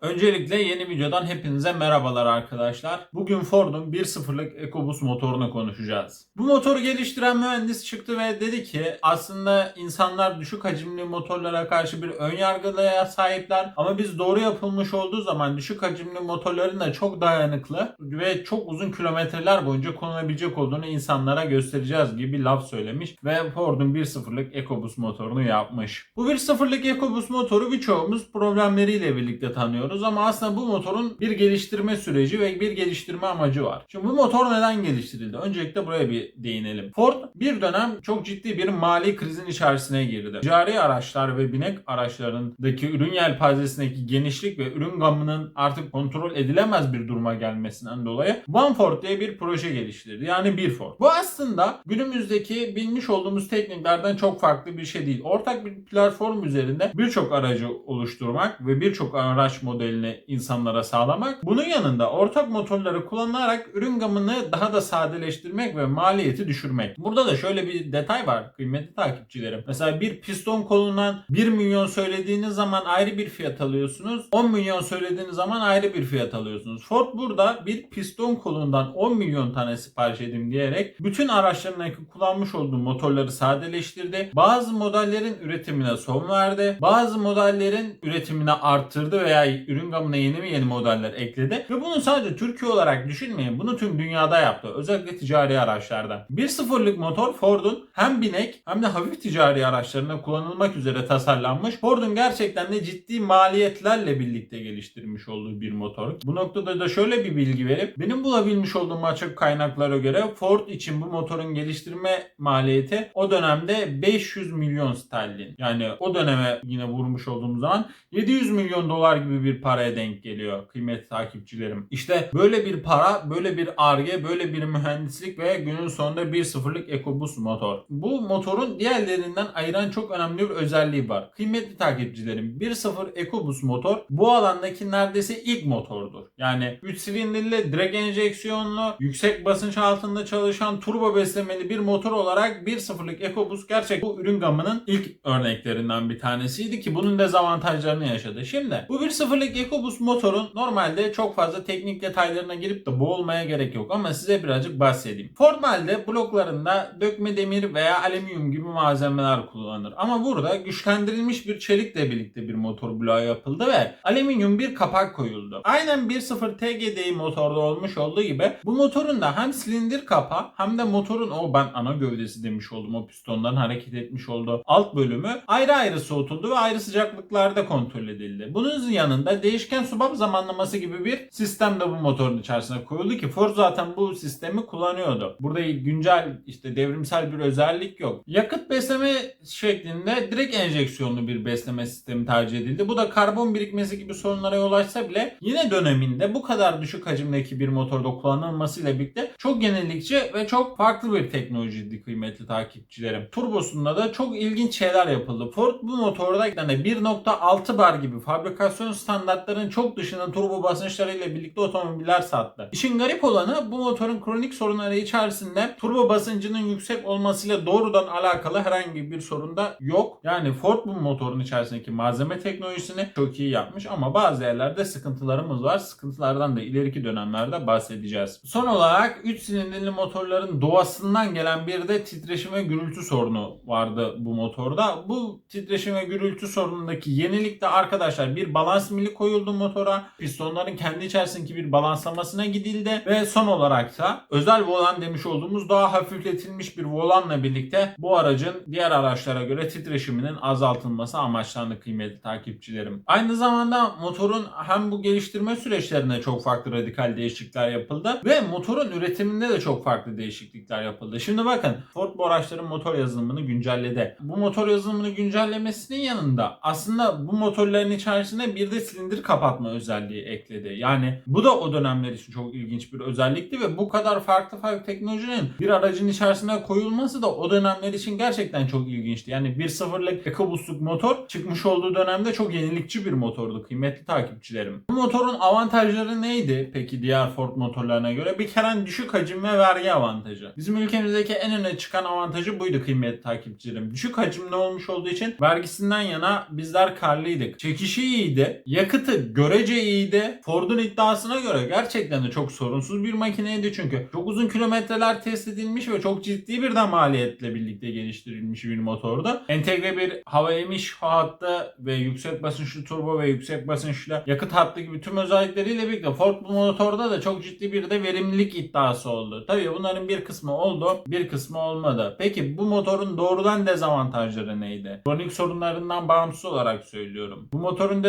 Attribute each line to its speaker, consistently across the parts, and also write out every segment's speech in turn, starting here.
Speaker 1: Öncelikle yeni videodan hepinize merhabalar arkadaşlar. Bugün Ford'un 1.0'lık EcoBoost motorunu konuşacağız. Bu motoru geliştiren mühendis çıktı ve dedi ki aslında insanlar düşük hacimli motorlara karşı bir ön yargıya sahipler ama biz doğru yapılmış olduğu zaman düşük hacimli motorların da çok dayanıklı ve çok uzun kilometreler boyunca kullanabilecek olduğunu insanlara göstereceğiz gibi bir laf söylemiş ve Ford'un 1.0'lık EcoBoost motorunu yapmış. Bu 1.0'lık EcoBoost motoru birçoğumuz problemleriyle birlikte tanıyoruz ama aslında bu motorun bir geliştirme süreci ve bir geliştirme amacı var. Şimdi bu motor neden geliştirildi? Öncelikle buraya bir değinelim. Ford bir dönem çok ciddi bir mali krizin içerisine girdi. Ticari araçlar ve binek araçlarındaki ürün yelpazesindeki genişlik ve ürün gamının artık kontrol edilemez bir duruma gelmesinden dolayı One Ford diye bir proje geliştirdi. Yani bir Ford. Bu aslında günümüzdeki bilmiş olduğumuz tekniklerden çok farklı bir şey değil. Ortak bir platform üzerinde birçok aracı oluşturmak ve birçok araç modelini insanlara sağlamak. Bunun yanında ortak motorları kullanarak ürün gamını daha da sadeleştirmek ve maliyeti düşürmek. Burada da şöyle bir detay var kıymetli takipçilerim. Mesela bir piston kolundan 1 milyon söylediğiniz zaman ayrı bir fiyat alıyorsunuz. 10 milyon söylediğiniz zaman ayrı bir fiyat alıyorsunuz. Ford burada bir piston kolundan 10 milyon tane sipariş edeyim diyerek bütün araçlarındaki kullanmış olduğu motorları sadeleştirdi. Bazı modellerin üretimine son verdi. Bazı modellerin üretimini arttırdı veya ürün gamına yeni mi yeni modeller ekledi. Ve bunu sadece Türkiye olarak düşünmeyin. Bunu tüm dünyada yaptı. Özellikle ticari araçlarda. 1.0'lık motor Ford'un hem binek hem de hafif ticari araçlarında kullanılmak üzere tasarlanmış. Ford'un gerçekten de ciddi maliyetlerle birlikte geliştirmiş olduğu bir motor. Bu noktada da şöyle bir bilgi verip benim bulabilmiş olduğum açık kaynaklara göre Ford için bu motorun geliştirme maliyeti o dönemde 500 milyon sterlin. Yani o döneme yine vurmuş olduğumuz zaman 700 milyon dolar gibi bir paraya denk geliyor kıymetli takipçilerim. İşte böyle bir para, böyle bir arge, böyle bir mühendislik ve günün sonunda 1.0'lık EcoBoost motor. Bu motorun diğerlerinden ayıran çok önemli bir özelliği var. Kıymetli takipçilerim 1.0 EcoBoost motor bu alandaki neredeyse ilk motordur. Yani 3 silindirli, direkt enjeksiyonlu, yüksek basınç altında çalışan turbo beslemeli bir motor olarak 1.0'lık EcoBoost gerçek bu ürün gamının ilk örneklerinden bir tanesiydi ki bunun dezavantajlarını yaşadı. Şimdi bu 1.0'lık EcoBoost motorun normalde çok fazla teknik detaylarına girip de boğulmaya gerek yok ama size birazcık bahsedeyim. Normalde bloklarında dökme demir veya alüminyum gibi malzemeler kullanılır. Ama burada güçlendirilmiş bir çelikle birlikte bir motor bloğu yapıldı ve alüminyum bir kapak koyuldu. Aynen 1.0 TGDI motorda olmuş olduğu gibi bu motorun da hem silindir kapağı hem de motorun o ben ana gövdesi demiş oldum o pistondan hareket etmiş olduğu alt bölümü ayrı ayrı soğutuldu ve ayrı sıcaklıklarda kontrol edildi. Bunun yanında değişken subap zamanlaması gibi bir sistem de bu motorun içerisine koyuldu ki Ford zaten bu sistemi kullanıyordu. Burada güncel işte devrimsel bir özellik yok. Yakıt besleme şeklinde direkt enjeksiyonlu bir besleme sistemi tercih edildi. Bu da karbon birikmesi gibi sorunlara yol açsa bile yine döneminde bu kadar düşük hacimdeki bir motorda kullanılmasıyla birlikte çok yenilikçi ve çok farklı bir teknolojiydi kıymetli takipçilerim. Turbosunda da çok ilginç şeyler yapıldı. Ford bu motorda yani 1.6 bar gibi fabrikasyon standartlarının çok dışında turbo basınçlarıyla birlikte otomobiller sattı. İşin garip olanı bu motorun kronik sorunları içerisinde turbo basıncının yüksek olmasıyla doğrudan alakalı herhangi bir sorun da yok. Yani Ford bu motorun içerisindeki malzeme teknolojisini çok iyi yapmış ama bazı yerlerde sıkıntılarımız var. Sıkıntılardan da ileriki dönemlerde bahsedeceğiz. Son olarak 3 silindirli motorların doğasından gelen bir de titreşim ve gürültü sorunu vardı bu motorda. Bu titreşim ve gürültü sorunundaki yenilik de arkadaşlar bir balans mili koyuldu motora. Pistonların kendi içerisindeki bir balanslamasına gidildi ve son olarak da özel volan demiş olduğumuz daha hafifletilmiş bir volanla birlikte bu aracın diğer araçlara göre titreşiminin azaltılması amaçlandı kıymetli takipçilerim. Aynı zamanda motorun hem bu geliştirme süreçlerinde çok farklı radikal değişiklikler yapıldı ve motorun üretiminde de çok farklı değişiklikler yapıldı. Şimdi bakın Ford bu araçların motor yazılımını güncelledi. Bu motor yazılımını güncellemesinin yanında aslında bu motorların içerisine bir de silindir kapatma özelliği ekledi. Yani bu da o dönemler için çok ilginç bir özellikti ve bu kadar farklı farklı teknolojinin bir aracın içerisine koyulması da o dönemler için gerçekten çok ilginçti. Yani 1.0'lık EcoBoost'luk motor çıkmış olduğu dönemde çok yenilikçi bir motordu kıymetli takipçilerim. Bu motorun avantajları neydi peki diğer Ford motorlarına göre? Bir kere düşük hacim ve vergi avantajı. Bizim ülkemizdeki en öne çıkan avantajı buydu kıymetli takipçilerim. Düşük hacimli olmuş olduğu için vergisinden yana bizler karlıydık. Çekişi iyiydi. Yakıt Yakıtı görece iyiydi. Ford'un iddiasına göre gerçekten de çok sorunsuz bir makineydi çünkü. Çok uzun kilometreler test edilmiş ve çok ciddi bir de maliyetle birlikte geliştirilmiş bir motordu. Entegre bir hava emiş hattı ve yüksek basınçlı turbo ve yüksek basınçlı yakıt hattı gibi tüm özellikleriyle birlikte Ford bu motorda da çok ciddi bir de verimlilik iddiası oldu. Tabii bunların bir kısmı oldu, bir kısmı olmadı. Peki bu motorun doğrudan dezavantajları neydi? Kronik sorunlarından bağımsız olarak söylüyorum. Bu motorun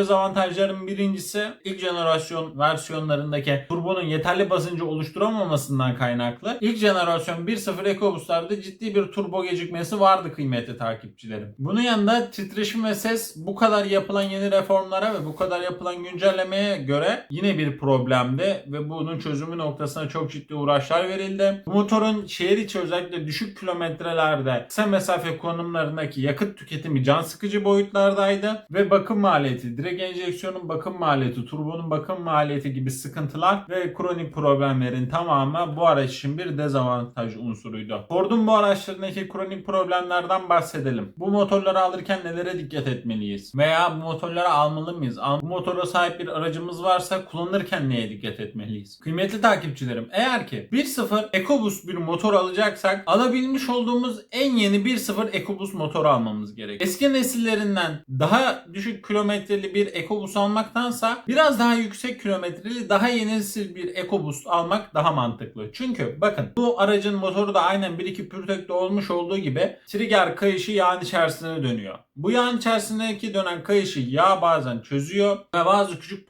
Speaker 1: dezavantajlarının birincisi ilk jenerasyon versiyonlarındaki turbonun yeterli basıncı oluşturamamasından kaynaklı. İlk jenerasyon 1.0 EcoBoost'larda ciddi bir turbo gecikmesi vardı kıymetli takipçilerim. Bunun yanında titreşim ve ses bu kadar yapılan yeni reformlara ve bu kadar yapılan güncellemeye göre yine bir problemdi ve bunun çözümü noktasına çok ciddi uğraşlar verildi. Bu motorun şehir içi özellikle düşük kilometrelerde kısa mesafe konumlarındaki yakıt tüketimi can sıkıcı boyutlardaydı ve bakım maliyeti, direkt enjeksiyonun bakım maliyeti, turbonun bakım maliyeti gibi sıkıntılar ve kronik problemlerin tamamı bu araç için bir dezavantaj unsuruydu. Ford'un bu araçlarındaki kronik problemlerden bahsedelim. Bu motorları alırken nelere dikkat etmeliyiz? Veya bu motorları almalı mıyız? Bu motora sahip bir aracımız varsa kullanırken neye dikkat etmeliyiz? Kıymetli takipçilerim eğer ki 1.0 EcoBoost bir motor alacaksak alabilmiş olduğumuz en yeni 1.0 EcoBoost motor almamız gerek. Eski nesillerinden daha düşük kilometreli bir EcoBoost almaktansa biraz daha yüksek kilometreli daha yeni nesil bir EcoBoost almak daha mantıklı. Çünkü bakın bu aracın motoru da aynen 1-2 pürtekte olmuş olduğu gibi trigger kayışı yağın içerisine dönüyor. Bu yağın içerisindeki dönen kayışı yağ bazen çözüyor ve bazı küçük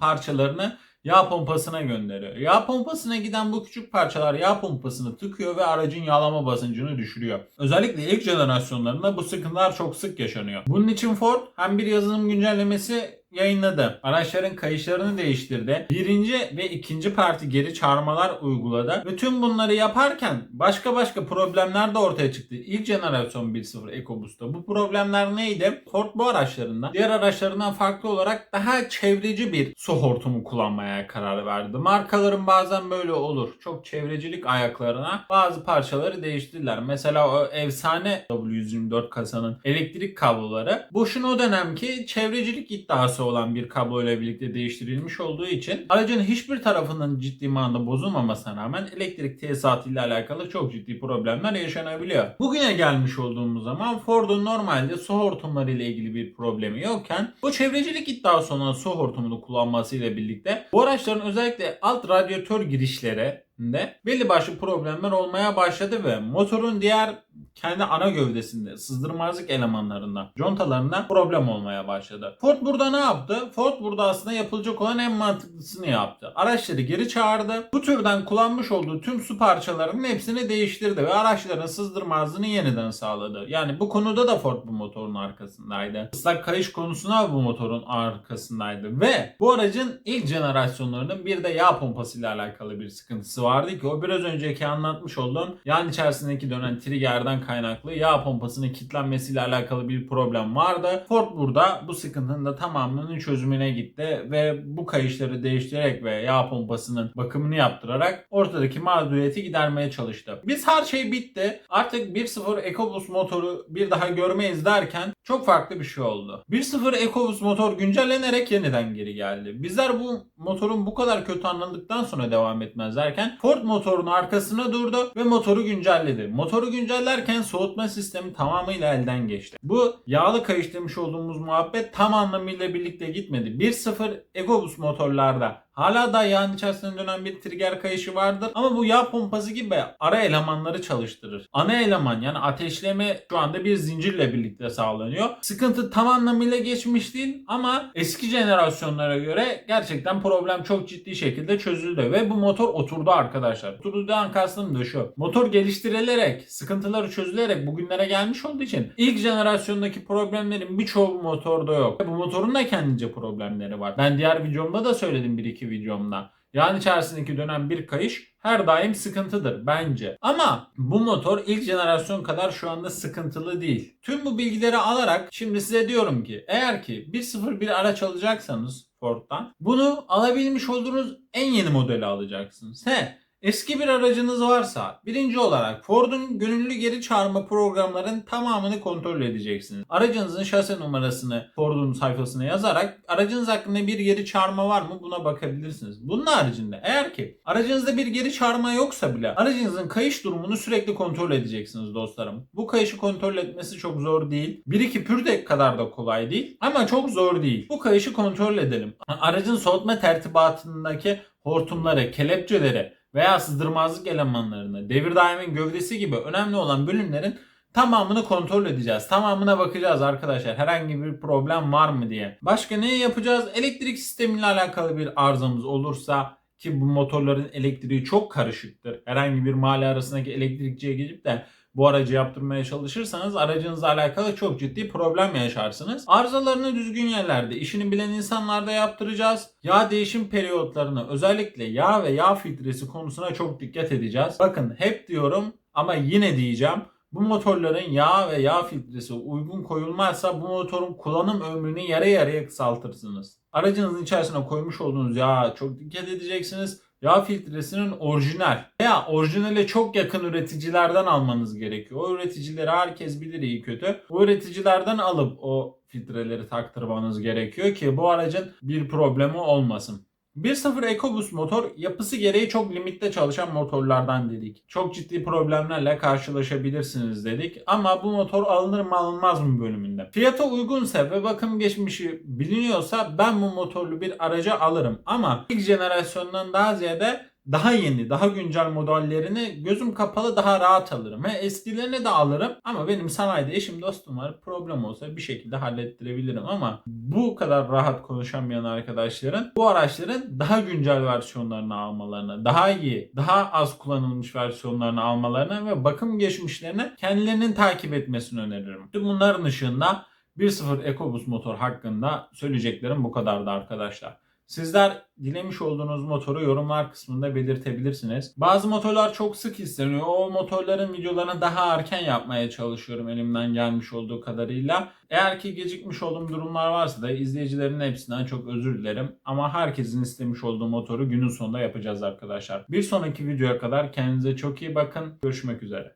Speaker 1: parçalarını yağ pompasına gönderiyor. Yağ pompasına giden bu küçük parçalar yağ pompasını tıkıyor ve aracın yağlama basıncını düşürüyor. Özellikle ilk jenerasyonlarında bu sıkıntılar çok sık yaşanıyor. Bunun için Ford hem bir yazılım güncellemesi yayınladı. Araçların kayışlarını değiştirdi. Birinci ve ikinci parti geri çağırmalar uyguladı. Tüm bunları yaparken başka başka problemler de ortaya çıktı. İlk jenerasyon 1.0 EcoBoost'ta. Bu problemler neydi? Ford bu araçlarında diğer araçlarından farklı olarak daha çevreci bir su hortumu kullanmaya karar verdi. Markaların bazen böyle olur. Çok çevrecilik ayaklarına bazı parçaları değiştirdiler. Mesela o efsane W124 kasanın elektrik kabloları boşuna o dönemki çevrecilik iddiası olan bir kabloyla birlikte değiştirilmiş olduğu için aracın hiçbir tarafının ciddi manada bozulmamasına rağmen elektrik tesisatı ile alakalı çok ciddi problemler yaşanabiliyor. Bugüne gelmiş olduğumuz zaman Ford'un normalde su hortumları ile ilgili bir problemi yokken bu çevrecilik iddiası olan su hortumunu kullanmasıyla birlikte bu araçların özellikle alt radyatör girişleri de belli başlı problemler olmaya başladı ve motorun diğer kendi ana gövdesinde sızdırmazlık elemanlarında contalarında problem olmaya başladı. Ford burada ne yaptı? Ford burada aslında yapılacak olan en mantıklısını yaptı. Araçları geri çağırdı. Bu türden kullanmış olduğu tüm su parçalarının hepsini değiştirdi ve araçların sızdırmazlığını yeniden sağladı. Yani bu konuda da Ford bu motorun arkasındaydı. Islak kayış konusuna bu motorun arkasındaydı ve bu aracın ilk jenerasyonlarının bir de yağ pompasıyla alakalı bir sıkıntısı vardı ki o biraz önceki anlatmış olduğum yağın içerisindeki dönen triggerden kaynaklı yağ pompasının kilitlenmesiyle alakalı bir problem vardı. Ford burada bu sıkıntının da tamamının çözümüne gitti ve bu kayışları değiştirerek ve yağ pompasının bakımını yaptırarak ortadaki mağduriyeti gidermeye çalıştı. Biz her şey bitti. Artık 1.0 EcoBoost motoru bir daha görmeyiz derken çok farklı bir şey oldu. 1.0 EcoBoost motor güncellenerek yeniden geri geldi. Bizler bu motorun bu kadar kötü anladıktan sonra devam etmez derken Ford motorun arkasına durdu ve motoru güncelledi. Motoru güncellerken soğutma sistemi tamamıyla elden geçti. Bu yağlı kayış demiş olduğumuz muhabbet tam anlamıyla birlikte gitmedi. 1.0 EcoBoost motorlarda Hala da yağın içerisinde dönen bir trigger kayışı vardır ama bu yağ pompası gibi ara elemanları çalıştırır. Ana eleman yani ateşleme şu anda bir zincirle birlikte sağlanıyor. Sıkıntı tam anlamıyla geçmiş değil ama eski jenerasyonlara göre gerçekten problem çok ciddi şekilde çözüldü ve bu motor oturdu arkadaşlar. Oturduğundan kastım da şu. Motor geliştirilerek, sıkıntıları çözülerek bugünlere gelmiş olduğu için ilk jenerasyondaki problemlerin birçoğu bu motorda yok. Bu motorun da kendince problemleri var. Ben diğer videomda da söyledim bir iki videomda. Yağın içerisindeki dönen bir kayış her daim sıkıntıdır bence. Ama bu motor ilk jenerasyon kadar şu anda sıkıntılı değil. Tüm bu bilgileri alarak şimdi size diyorum ki eğer ki 1.0 bir araç alacaksanız Ford'dan bunu alabilmiş olduğunuz en yeni modeli alacaksınız. He Eski bir aracınız varsa birinci olarak Ford'un gönüllü geri çağırma programlarının tamamını kontrol edeceksiniz. Aracınızın şase numarasını Ford'un sayfasına yazarak aracınız hakkında bir geri çağırma var mı buna bakabilirsiniz. Bunun haricinde eğer ki aracınızda bir geri çağırma yoksa bile aracınızın kayış durumunu sürekli kontrol edeceksiniz dostlarım. Bu kayışı kontrol etmesi çok zor değil. 1-2 pürdek kadar da kolay değil ama çok zor değil. Bu kayışı kontrol edelim. Aracın soğutma tertibatındaki hortumları, kelepçeleri veya sızdırmazlık elemanlarını, devir daimin gövdesi gibi önemli olan bölümlerin tamamını kontrol edeceğiz. Tamamına bakacağız arkadaşlar. Herhangi bir problem var mı diye. Başka ne yapacağız? Elektrik sistemiyle alakalı bir arızamız olursa ki bu motorların elektriği çok karışıktır. Herhangi bir mahalle arasındaki elektrikçiye gidip de bu aracı yaptırmaya çalışırsanız aracınızla alakalı çok ciddi problem yaşarsınız. Arızalarını düzgün yerlerde, işini bilen insanlarda yaptıracağız. Yağ değişim periyotlarını özellikle yağ ve yağ filtresi konusuna çok dikkat edeceğiz. Bakın hep diyorum ama yine diyeceğim. Bu motorların yağ ve yağ filtresi uygun koyulmazsa bu motorun kullanım ömrünü yarı yarıya kısaltırsınız. Aracınızın içerisine koymuş olduğunuz yağa çok dikkat edeceksiniz. Yağ filtresinin orijinal veya orijinale çok yakın üreticilerden almanız gerekiyor. O üreticileri herkes bilir iyi kötü. O üreticilerden alıp o filtreleri taktırmanız gerekiyor ki bu aracın bir problemi olmasın. 1.0 EcoBoost motor yapısı gereği çok limitte çalışan motorlardan dedik. Çok ciddi problemlerle karşılaşabilirsiniz dedik. Ama bu motor alınır mı alınmaz mı bölümünde. Fiyata uygunsa ve bakım geçmişi biliniyorsa ben bu motorlu bir araca alırım. Ama ilk jenerasyondan daha ziyade daha yeni, daha güncel modellerini gözüm kapalı daha rahat alırım. Ve eskilerini de alırım ama benim sanayide eşim dostum var. Problem olsa bir şekilde hallettirebilirim ama bu kadar rahat konuşamayan arkadaşların bu araçların daha güncel versiyonlarını almalarını, daha iyi, daha az kullanılmış versiyonlarını almalarını ve bakım geçmişlerini kendilerinin takip etmesini öneririm. Tüm bunların ışığında 1.0 EcoBoost motor hakkında söyleyeceklerim bu kadardı arkadaşlar. Sizler dilemiş olduğunuz motoru yorumlar kısmında belirtebilirsiniz. Bazı motorlar çok sık isteniyor. O motorların videolarını daha erken yapmaya çalışıyorum elimden gelmiş olduğu kadarıyla. Eğer ki gecikmiş olduğum durumlar varsa da izleyicilerin hepsinden çok özür dilerim. Ama herkesin istemiş olduğu motoru günün sonunda yapacağız arkadaşlar. Bir sonraki videoya kadar kendinize çok iyi bakın. Görüşmek üzere.